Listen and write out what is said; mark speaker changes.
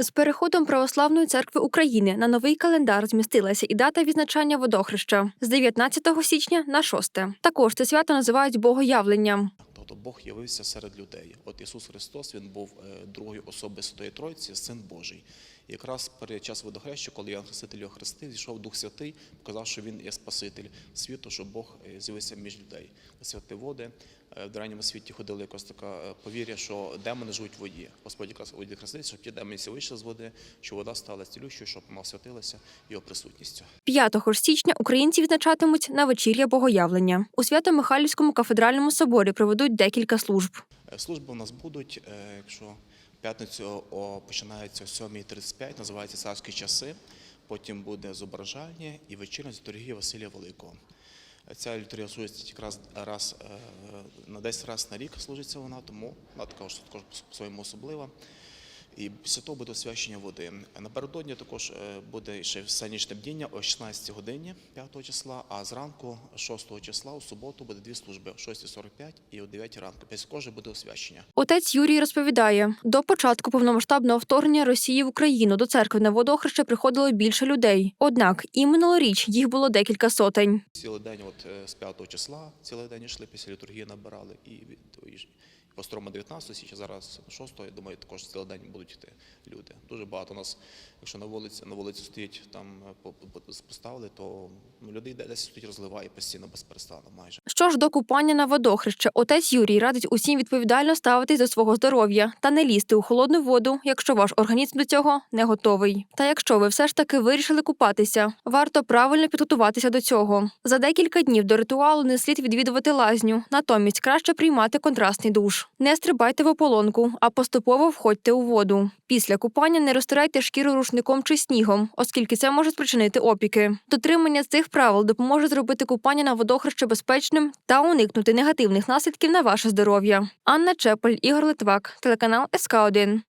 Speaker 1: З переходом Православної церкви України на новий календар змістилася і дата відзначання водохреща з 19 січня на 6. Також це свято називають богоявленням.
Speaker 2: Тобто Бог явився серед людей. От Ісус Христос він був е, другою особистої Тройці, Син Божий. Якраз перед час водохрещу, коли Ян Хреститель його хрестив, зійшов Дух Святий, показав, що він є Спаситель світу, що Бог е, з'явився між людей. Святи води е, в древньому світі ходили якось така е, повір'я, що демони живуть в воді. Господь якраз воді хрестився, щоб ті демони вийшли з води, що вода стала цілющою, щоб вона освятилася його присутністю.
Speaker 1: 5 січня українці відзначатимуть на вечір'я богоявлення. У Свято-Михайлівському кафедральному соборі проведуть декілька служб.
Speaker 2: Е, Служби у нас будуть, е, якщо п'ятницю починається о 7.35, називається царські часи. Потім буде зображання і вечірня літургія Василія Великого. Е, Ця літургія служиться якраз раз на 10 разів на рік служиться вона, тому вона також, також по-своєму особлива. І після того буде освячення води. Напередодні також е, буде ще всенічне бдіння о 16 годині 5 числа, а зранку 6 числа у суботу буде дві служби о 6.45 і о 9 ранку. Після кожного буде освячення.
Speaker 1: Отець Юрій розповідає, до початку повномасштабного вторгнення Росії в Україну до церкви на водохреще приходило більше людей. Однак і минулоріч їх було декілька сотень.
Speaker 2: Цілий день, от е, з 5 числа, цілий день йшли після літургії, набирали і строму 19 січня, зараз 6, я думаю, також цілий день будуть йти люди. Дуже багато у нас, якщо на вулиці, на вулиці стоїть там е, по- по- поставили, то ну, людей десь стоїть розливає постійно без перестану майже.
Speaker 1: Що ж до купання на водохреще, отець Юрій радить усім відповідально ставитись до свого здоров'я та не лізти у холодну воду, якщо ваш організм до цього не готовий. Та якщо ви все ж таки вирішили купатися, варто правильно підготуватися до цього. За декілька днів до ритуалу не слід відвідувати лазню, натомість краще приймати контрастний душ. Не стрибайте в ополонку, а поступово входьте у воду. Після купання не розтирайте шкіру рушником чи снігом, оскільки це може спричинити опіки. Дотримання цих правил допоможе зробити купання на водохреще безпечним та уникнути негативних наслідків на ваше здоров'я. Анна Чепель, Ігор Литвак, телеканал СК 1